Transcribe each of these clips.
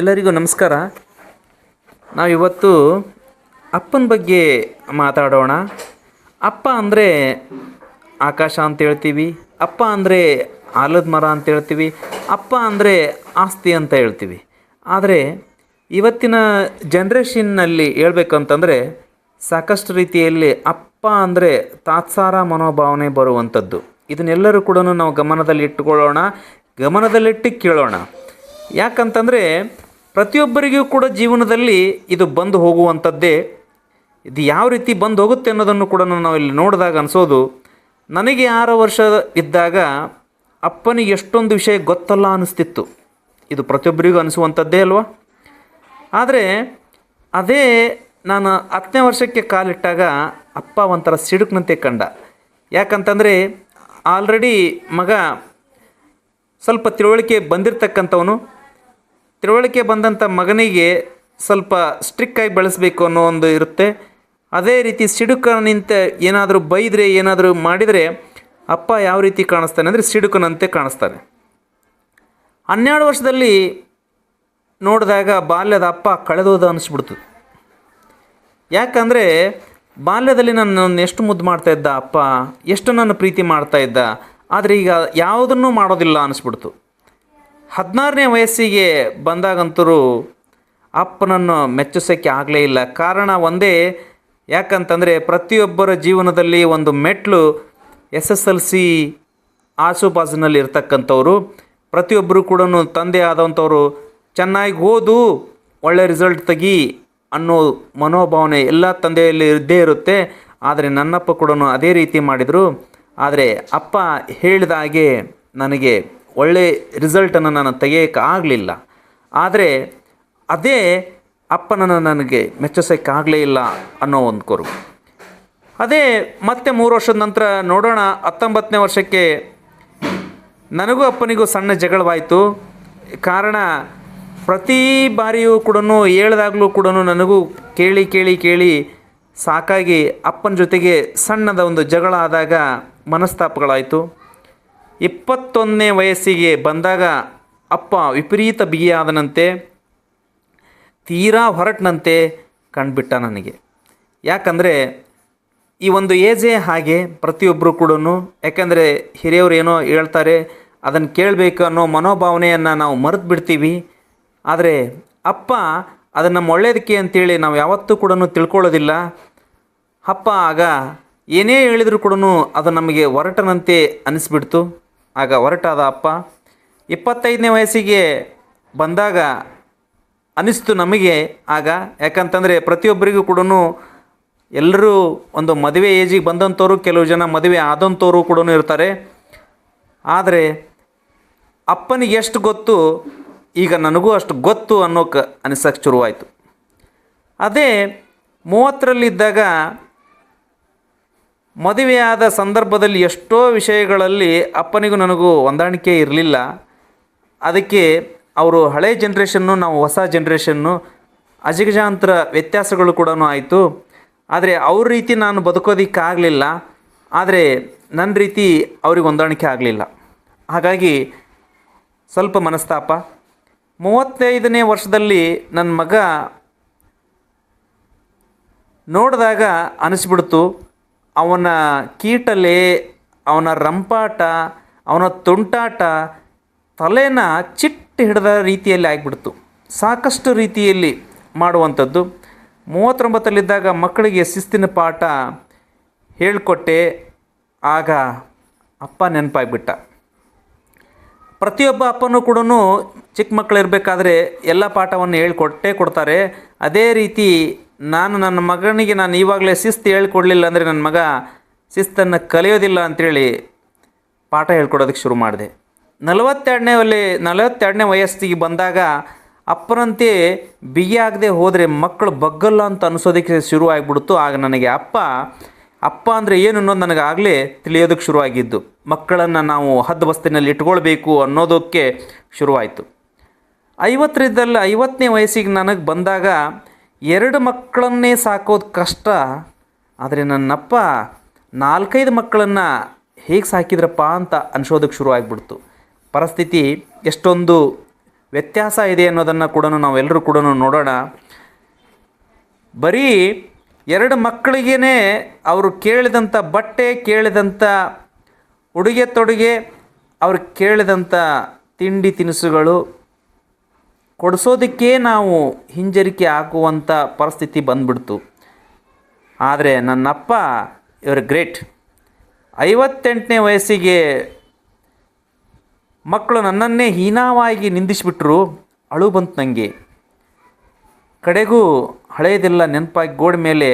ಎಲ್ಲರಿಗೂ ನಮಸ್ಕಾರ. ನಾವಿವತ್ತು ಅಪ್ಪನ ಬಗ್ಗೆ ಮಾತಾಡೋಣ. ಅಪ್ಪ ಅಂದರೆ ಆಕಾಶ ಅಂತ ಹೇಳ್ತೀವಿ. ಅಪ್ಪ ಅಂದರೆ ಆಲದ ಮರ ಅಂತ ಹೇಳ್ತೀವಿ. ಅಪ್ಪ ಅಂದರೆ ಆಸ್ತಿ ಅಂತ ಹೇಳ್ತೀವಿ. ಆದರೆ ಇವತ್ತಿನ ಜನ್ರೇಷನ್ನಲ್ಲಿ ಹೇಳ್ಬೇಕಂತಂದರೆ ಸಾಕಷ್ಟು ರೀತಿಯಲ್ಲಿ ಅಪ್ಪ ಅಂದರೆ ತಾತ್ಸಾರ ಮನೋಭಾವನೆ ಬರುವಂಥದ್ದು. ಇದನ್ನೆಲ್ಲರೂ ಕೂಡ ನಾವು ಗಮನದಲ್ಲಿ ಇಟ್ಟುಕೊಳ್ಳೋಣ ಗಮನದಲ್ಲಿಟ್ಟು ಕೇಳೋಣ. ಯಾಕಂತಂದರೆ ಪ್ರತಿಯೊಬ್ಬರಿಗೂ ಕೂಡ ಜೀವನದಲ್ಲಿ ಇದು ಬಂದು ಹೋಗುವಂಥದ್ದೇ. ಇದು ಯಾವ ರೀತಿ ಬಂದು ಹೋಗುತ್ತೆ ಅನ್ನೋದನ್ನು ಕೂಡ ನಾವು ಇಲ್ಲಿ ನೋಡಿದಾಗ ಅನಿಸೋದು, ನನಗೆ ಆರು ವರ್ಷ ಇದ್ದಾಗ ಅಪ್ಪನಿಗೆ ಎಷ್ಟೊಂದು ವಿಷಯ ಗೊತ್ತಲ್ಲ ಅನ್ನಿಸ್ತಿತ್ತು ಇದು ಪ್ರತಿಯೊಬ್ಬರಿಗೂ ಅನಿಸುವಂಥದ್ದೇ ಅಲ್ವಾ? ಆದರೆ ಅದೇ ನಾನು ಹತ್ತನೇ ವರ್ಷಕ್ಕೆ ಕಾಲಿಟ್ಟಾಗ ಅಪ್ಪ ಒಂಥರ ಸಿಡುಕ್ನಂತೆ ಕಂಡ. ಯಾಕಂತಂದರೆ ಆಲ್ರೆಡಿ ಮಗ ಸ್ವಲ್ಪ ತಿಳುವಳಿಕೆ ಬಂದಿರತಕ್ಕಂಥವನು. ತಿಳುವಳಿಕೆ ಬಂದಂಥ ಮಗನಿಗೆ ಸ್ವಲ್ಪ ಸ್ಟ್ರಿಕ್ಕಾಗಿ ಬೆಳೆಸಬೇಕು ಅನ್ನೋ ಒಂದು ಇರುತ್ತೆ. ಅದೇ ರೀತಿ ಸಿಡುಕ ನಿಂತ ಏನಾದರೂ ಬೈದರೆ, ಏನಾದರೂ ಮಾಡಿದರೆ ಅಪ್ಪ ಯಾವ ರೀತಿ ಕಾಣಿಸ್ತಾನೆ ಅಂದರೆ ಸಿಡುಕನಂತೆ ಕಾಣಿಸ್ತಾನೆ. ಹನ್ನೆರಡು ವರ್ಷದಲ್ಲಿ ನೋಡಿದಾಗ ಬಾಲ್ಯದ ಅಪ್ಪ ಕಳೆದೋದ ಅನಿಸ್ಬಿಡ್ತು. ಯಾಕಂದರೆ ಬಾಲ್ಯದಲ್ಲಿ ನನ್ನ ಎಷ್ಟು ಮುದ್ದು ಮಾಡ್ತಾ ಇದ್ದ ಅಪ್ಪ, ಎಷ್ಟು ನನ್ನ ಪ್ರೀತಿ ಮಾಡ್ತಾಯಿದ್ದ ಆದರೆ ಈಗ ಯಾವುದನ್ನೂ ಮಾಡೋದಿಲ್ಲ ಅನಿಸ್ಬಿಡ್ತು. ಹದಿನಾರನೇ ವಯಸ್ಸಿಗೆ ಬಂದಾಗಂತರೂ ಅಪ್ಪನನ್ನು ಮೆಚ್ಚಿಸೋಕ್ಕೆ ಆಗಲೇ ಇಲ್ಲ. ಕಾರಣ ಒಂದೇ, ಯಾಕಂತಂದರೆ ಪ್ರತಿಯೊಬ್ಬರ ಜೀವನದಲ್ಲಿ ಒಂದು ಮೆಟ್ಲು ಎಸ್ ಎಸ್ ಎಲ್ ಸಿ ಆಸುಪಾಸಿನಲ್ಲಿ ಇರ್ತಕ್ಕಂಥವ್ರು, ಪ್ರತಿಯೊಬ್ಬರು ಕೂಡ ತಂದೆ ಆದಂಥವ್ರು ಚೆನ್ನಾಗಿ ಓದು, ಒಳ್ಳೆ ರಿಸಲ್ಟ್ ತೆಗಿ ಅನ್ನೋ ಮನೋಭಾವನೆ ಎಲ್ಲ ತಂದೆಯಲ್ಲಿ ಇದ್ದೇ ಇರುತ್ತೆ. ಆದರೆ ನನ್ನಪ್ಪ ಕೂಡ ಅದೇ ರೀತಿ ಮಾಡಿದರು. ಆದರೆ ಅಪ್ಪ ಹೇಳಿದ ಹಾಗೆ ನನಗೆ ಒಳ್ಳೆ ರಿಸಲ್ಟನ್ನು ನಾನು ತೆಗೆಯೋಕ್ಕೆ ಆಗಲಿಲ್ಲ ಆದರೆ ಅದೇ ಅಪ್ಪನನ್ನು ನನಗೆ ಮೆಚ್ಚಿಸೋಕ್ಕಾಗಲೇ ಇಲ್ಲ ಅನ್ನೋ ಒಂದು ಕೊರು. ಅದೇ ಮತ್ತೆ ಮೂರು ವರ್ಷದ ನಂತರ ನೋಡೋಣ, ಹತ್ತೊಂಬತ್ತನೇ ವರ್ಷಕ್ಕೆ ನನಗೂ ಅಪ್ಪನಿಗೂ ಸಣ್ಣ ಜಗಳವಾಯಿತು. ಕಾರಣ ಪ್ರತಿ ಬಾರಿಯೂ ಕೂಡ ಹೇಳ್ದಾಗಲೂ ಕೂಡ ನನಗೂ ಕೇಳಿ ಕೇಳಿ ಕೇಳಿ ಸಾಕಾಗಿ ಅಪ್ಪನ ಜೊತೆಗೆ ಸಣ್ಣದ ಒಂದು ಜಗಳ ಆದಾಗ ಮನಸ್ತಾಪಗಳಾಯಿತು. ಇಪ್ಪತ್ತೊಂದನೇ ವಯಸ್ಸಿಗೆ ಬಂದಾಗ ಅಪ್ಪ ವಿಪರೀತ ಬಿಗಿಯಾದನಂತೆ ತೀರಾ ಹೊರಟನಂತೆ ಕಂಡುಬಿಟ್ಟ ನನಗೆ. ಯಾಕಂದರೆ ಈ ಒಂದು ಏಜೇ ಹಾಗೆ ಪ್ರತಿಯೊಬ್ಬರು ಕೂಡ ಯಾಕಂದರೆ ಹಿರಿಯವರು ಏನೋ ಹೇಳ್ತಾರೆ ಅದನ್ನು ಕೇಳಬೇಕು ಅನ್ನೋ ಮನೋಭಾವನೆಯನ್ನು ನಾವು ಮರೆತು ಬಿಡ್ತೀವಿ. ಆದರೆ ಅಪ್ಪ ಅದನ್ನು ನಮ್ಮ ಒಳ್ಳೇದಕ್ಕೆ ಅಂತೇಳಿ ನಾವು ಯಾವತ್ತೂ ಕೂಡ ತಿಳ್ಕೊಳ್ಳೋದಿಲ್ಲ. ಅಪ್ಪ ಆಗ ಏನೇ ಹೇಳಿದರೂ ಕೂಡ ಅದು ನಮಗೆ ಹೊರಟನಂತೆ ಅನಿಸ್ಬಿಡ್ತು. ಆಗ ಹೊರಟಾದ ಅಪ್ಪ, ಇಪ್ಪತ್ತೈದನೇ ವಯಸ್ಸಿಗೆ ಬಂದಾಗ ಅನಿಸ್ತು ನಮಗೆ. ಆಗ, ಯಾಕಂತಂದರೆ ಪ್ರತಿಯೊಬ್ಬರಿಗೂ ಕೂಡ ಎಲ್ಲರೂ ಒಂದು ಮದುವೆ ಏಜಿಗೆ ಬಂದಂಥವ್ರು ಕೆಲವು ಜನ ಮದುವೆ ಆದಂಥವ್ರು ಕೂಡ ಇರ್ತಾರೆ. ಆದರೆ ಅಪ್ಪನಿಗೆ ಎಷ್ಟು ಗೊತ್ತು, ಈಗ ನನಗೂ ಅಷ್ಟು ಗೊತ್ತು ಅನ್ನೋಕೆ ಅನಿಸಕ್ಕೆ ಶುರುವಾಯಿತು. ಅದೇ ಮೂವತ್ತರಲ್ಲಿದ್ದಾಗ ಮದುವೆಯಾದ ಸಂದರ್ಭದಲ್ಲಿ ಎಷ್ಟೋ ವಿಷಯಗಳಲ್ಲಿ ಅಪ್ಪನಿಗೂ ನನಗೂ ಹೊಂದಾಣಿಕೆ ಇರಲಿಲ್ಲ. ಅದಕ್ಕೆ ಅವರು ಹಳೆ ಜನ್ರೇಷನ್ನು ನಾವು ಹೊಸ ಜನ್ರೇಷನ್ನು ಅಜಗಜಾಂತರ ವ್ಯತ್ಯಾಸಗಳು ಕೂಡ ಆಯಿತು. ಆದರೆ ಅವ್ರ ರೀತಿ ನಾನು ಬದುಕೋದಕ್ಕಾಗಲಿಲ್ಲ. ಆದರೆ ನನ್ನ ರೀತಿ ಅವ್ರಿಗೆ ಹೊಂದಾಣಿಕೆ ಆಗಲಿಲ್ಲ. ಹಾಗಾಗಿ ಸ್ವಲ್ಪ ಮನಸ್ತಾಪ. ಮೂವತ್ತೈದನೇ ವರ್ಷದಲ್ಲಿ ನನ್ನ ಮಗ ನೋಡಿದಾಗ ಅನಿಸ್ಬಿಡ್ತು. ಅವನ ಕೀಟಲೆ, ಅವನ ರಂಪಾಟ, ಅವನ ತುಂಟಾಟ ತಲೆನ ಚಿಟ್ಟು ಹಿಡಿದ ರೀತಿಯಲ್ಲಿ ಆಗಿಬಿಡ್ತು. ಸಾಕಷ್ಟು ರೀತಿಯಲ್ಲಿ ಮಾಡುವಂಥದ್ದು. ಮೂವತ್ತೊಂಬತ್ತಲ್ಲಿದ್ದಾಗ ಮಕ್ಕಳಿಗೆ ಶಿಸ್ತಿನ ಪಾಠ ಹೇಳಿಕೊಟ್ಟೆ. ಆಗ ಅಪ್ಪ ನೆನಪಾಗ್ಬಿಟ್ಟ. ಪ್ರತಿಯೊಬ್ಬ ಅಪ್ಪನೂ ಕೂಡ ಚಿಕ್ಕ ಮಕ್ಕಳಿರಬೇಕಾದ್ರೆ ಎಲ್ಲ ಪಾಠವನ್ನು ಹೇಳ್ಕೊಟ್ಟೇ ಕೊಡ್ತಾರೆ. ಅದೇ ರೀತಿ ನಾನು ನನ್ನ ಮಗನಿಗೆ ನಾನು ಇವಾಗಲೇ ಶಿಸ್ತು ಹೇಳ್ಕೊಡ್ಲಿಲ್ಲ ಅಂದರೆ ನನ್ನ ಮಗ ಶಿಸ್ತನ್ನು ಕಲಿಯೋದಿಲ್ಲ ಅಂಥೇಳಿ ಪಾಠ ಹೇಳ್ಕೊಡೋದಕ್ಕೆ ಶುರು ಮಾಡಿದೆ. ನಲವತ್ತೆರಡನೇ ಅಲ್ಲಿ ನಲವತ್ತೆರಡನೇ ವಯಸ್ಸಿಗೆ ಬಂದಾಗ ಅಪ್ಪನಂತೆ ಬಿಗಿ ಆಗದೆ ಹೋದರೆ ಮಕ್ಕಳು ಬಗ್ಗಲ್ಲ ಅಂತ ಅನಿಸೋದಕ್ಕೆ ಶುರು ಆಗಿಬಿಡ್ತು. ಆಗ ನನಗೆ ಅಪ್ಪ ಅಪ್ಪ ಅಂದರೆ ಏನು ಅನ್ನೋದು ನನಗೆ ಆಗಲೇ ತಿಳಿಯೋದಕ್ಕೆ ಶುರುವಾಗಿದ್ದು ಮಕ್ಕಳನ್ನು ನಾವು ಹದ್ದು ಬಸ್ತಿನಲ್ಲಿ ಇಟ್ಕೊಳ್ಬೇಕು ಅನ್ನೋದಕ್ಕೆ ಶುರುವಾಯಿತು. ಐವತ್ತರಿದ್ದಲ್ಲಿ ಐವತ್ತನೇ ವಯಸ್ಸಿಗೆ ನನಗೆ ಬಂದಾಗ ಎರಡು ಮಕ್ಕಳನ್ನೇ ಸಾಕೋದು ಕಷ್ಟ, ಆದರೆ ನನ್ನಪ್ಪ ನಾಲ್ಕೈದು ಮಕ್ಕಳನ್ನು ಹೇಗೆ ಸಾಕಿದ್ರಪ್ಪ ಅಂತ ಅನ್ಸೋದಕ್ಕೆ ಶುರು ಆಗಿಬಿಡ್ತು. ಪರಿಸ್ಥಿತಿ ಎಷ್ಟೊಂದು ವ್ಯತ್ಯಾಸ ಇದೆ ಅನ್ನೋದನ್ನು ಕೂಡ ನಾವೆಲ್ಲರೂ ಕೂಡ ನೋಡೋಣ. ಬರೀ ಎರಡು ಮಕ್ಕಳಿಗೇ ಅವರು ಕೇಳಿದಂಥ ಬಟ್ಟೆ ಕೇಳಿದಂಥ ಉಡುಗೆ ತೊಡುಗೆ, ಅವ್ರು ಕೇಳಿದಂಥ ತಿಂಡಿ ತಿನಿಸುಗಳು ಕೊಡಿಸೋದಕ್ಕೆ ನಾವು ಹಿಂಜರಿಕೆ ಹಾಕುವಂಥ ಪರಿಸ್ಥಿತಿ ಬಂದ್ಬಿಡ್ತು. ಆದರೆ ನನ್ನಪ್ಪ, ಇವರು ಗ್ರೇಟ್. ಐವತ್ತೆಂಟನೇ ವಯಸ್ಸಿಗೆ ಮಕ್ಕಳು ನನ್ನನ್ನೇ ಹೀನಾವಾಗಿ ನಿಂದಿಸಿಬಿಟ್ರು, ಅಳು ಬಂತು ನನಗೆ ಕಡೆಗೂ ಹಳೆಯದೆಲ್ಲ ನೆನಪಾಗಿ ಗೋಡೆ ಮೇಲೆ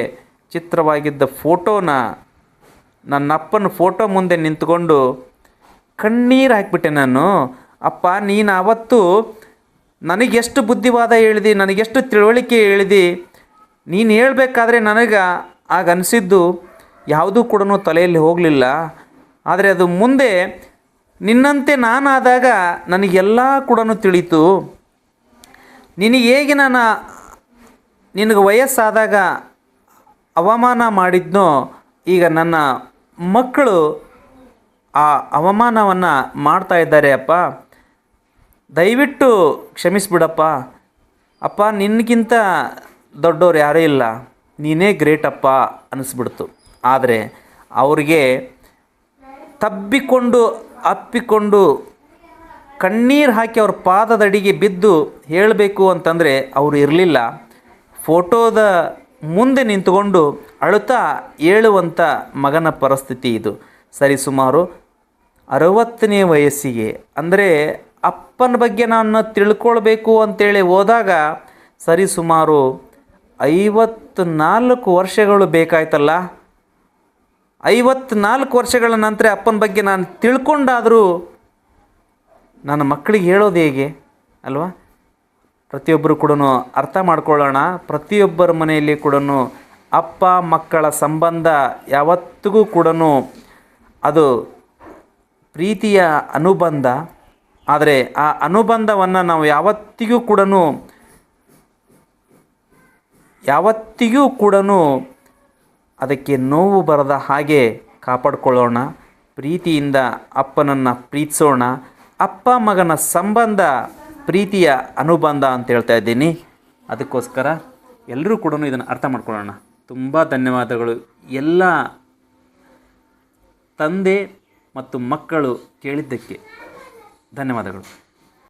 ಚಿತ್ರವಾಗಿದ್ದ ಫೋಟೋನ ನನ್ನಪ್ಪನ ಫೋಟೋ ಮುಂದೆ ನಿಂತ್ಕೊಂಡು ಕಣ್ಣೀರು ಹಾಕಿಬಿಟ್ಟೆ ನಾನು. ಅಪ್ಪ, ನೀನು ಆವತ್ತು ನನಗೆಷ್ಟು ಬುದ್ಧಿವಾದ ಹೇಳಿದಿ, ನನಗೆಷ್ಟು ತಿಳುವಳಿಕೆ ಹೇಳಿದಿ, ನೀನು ಹೇಳಬೇಕಾದ್ರೆ ನನಗೆ ಆಗ ಅನಿಸಿದ್ದು ಯಾವುದೂ ಕೂಡ ತಲೆಯಲ್ಲಿ ಹೋಗಲಿಲ್ಲ. ಆದರೆ ಅದು ಮುಂದೆ ನಿನ್ನಂತೆ ನಾನಾದಾಗ ನನಗೆಲ್ಲ ಕೂಡ ತಿಳಿತು. ನಿನಗೆ ಹೇಗೆ ನಾನು ನಿನಗೆ ವಯಸ್ಸಾದಾಗ ಅವಮಾನ ಮಾಡಿದ್ನೋ, ಈಗ ನನ್ನ ಮಕ್ಕಳು ಆ ಅವಮಾನವನ್ನು ಮಾಡ್ತಾ ಇದ್ದಾರೆ ಅಪ್ಪ. ದಯವಿಟ್ಟು ಕ್ಷಮಿಸ್ಬಿಡಪ್ಪ. ಅಪ್ಪ, ನಿನಗಿಂತ ದೊಡ್ಡವ್ರು ಯಾರೂ ಇಲ್ಲ. ನೀನೇ ಗ್ರೇಟಪ್ಪ ಅನ್ನಿಸ್ಬಿಡ್ತು ಆದರೆ ಅವ್ರಿಗೆ ತಬ್ಬಿಕೊಂಡು, ಅಪ್ಪಿಕೊಂಡು ಕಣ್ಣೀರು ಹಾಕಿ ಅವ್ರ ಪಾದದಡಿಗೆ ಬಿದ್ದು ಹೇಳಬೇಕು ಅಂತಂದರೆ ಅವರು ಇರಲಿಲ್ಲ. ಫೋಟೋದ ಮುಂದೆ ನಿಂತುಕೊಂಡು ಅಳುತ್ತಾ ಹೇಳುವಂಥ ಮಗನ ಪರಿಸ್ಥಿತಿ ಇದು. ಸರಿಸುಮಾರು ಅರವತ್ತನೇ ವಯಸ್ಸಿಗೆ. ಅಂದರೆ ಅಪ್ಪನ ಬಗ್ಗೆ ನಾನು ತಿಳ್ಕೊಳ್ಬೇಕು ಅಂತೇಳಿ ಹೋದಾಗ, ಸರಿ ಸುಮಾರು ನಾಲ್ಕು ವರ್ಷಗಳು ಬೇಕಾಯ್ತಲ್ಲ. ಐವತ್ನಾಲ್ಕು ವರ್ಷಗಳ ನಂತರ ಅಪ್ಪನ ಬಗ್ಗೆ ನಾನು ತಿಳ್ಕೊಂಡಾದರೂ ನನ್ನ ಮಕ್ಕಳಿಗೆ ಹೇಳೋದು ಹೇಗೆ, ಅಲ್ವಾ? ಪ್ರತಿಯೊಬ್ಬರು ಕೂಡ ಅರ್ಥ ಮಾಡ್ಕೊಳ್ಳೋಣ. ಪ್ರತಿಯೊಬ್ಬರ ಮನೆಯಲ್ಲಿ ಕೂಡ ಅಪ್ಪ, ಮಕ್ಕಳ ಸಂಬಂಧ ಯಾವತ್ತಿಗೂ ಕೂಡ ಅದು ಪ್ರೀತಿಯ ಅನುಬಂಧ. ಆದರೆ ಆ ಅನುಬಂಧವನ್ನು ನಾವು ಯಾವತ್ತಿಗೂ ಕೂಡ ಯಾವತ್ತಿಗೂ ಕೂಡ ಅದಕ್ಕೆ ನೋವು ಬರದ ಹಾಗೆ ಕಾಪಾಡಿಕೊಳ್ಳೋಣ. ಪ್ರೀತಿಯಿಂದ ಅಪ್ಪನನ್ನು ಪ್ರೀತಿಸೋಣ. ಅಪ್ಪ ಮಗನ ಸಂಬಂಧ ಪ್ರೀತಿಯ ಅನುಬಂಧ ಅಂತ ಹೇಳ್ತಾ ಇದ್ದೀನಿ. ಅದಕ್ಕೋಸ್ಕರ ಎಲ್ಲರೂ ಕೂಡ ಇದನ್ನು ಅರ್ಥ ಮಾಡ್ಕೊಳ್ಳೋಣ. ತುಂಬ ಧನ್ಯವಾದಗಳು. ಎಲ್ಲ ತಂದೆ ಮತ್ತು ಮಕ್ಕಳು ಕೇಳಿದ್ದಕ್ಕೆ. ಧನ್ಯವಾದಗಳು.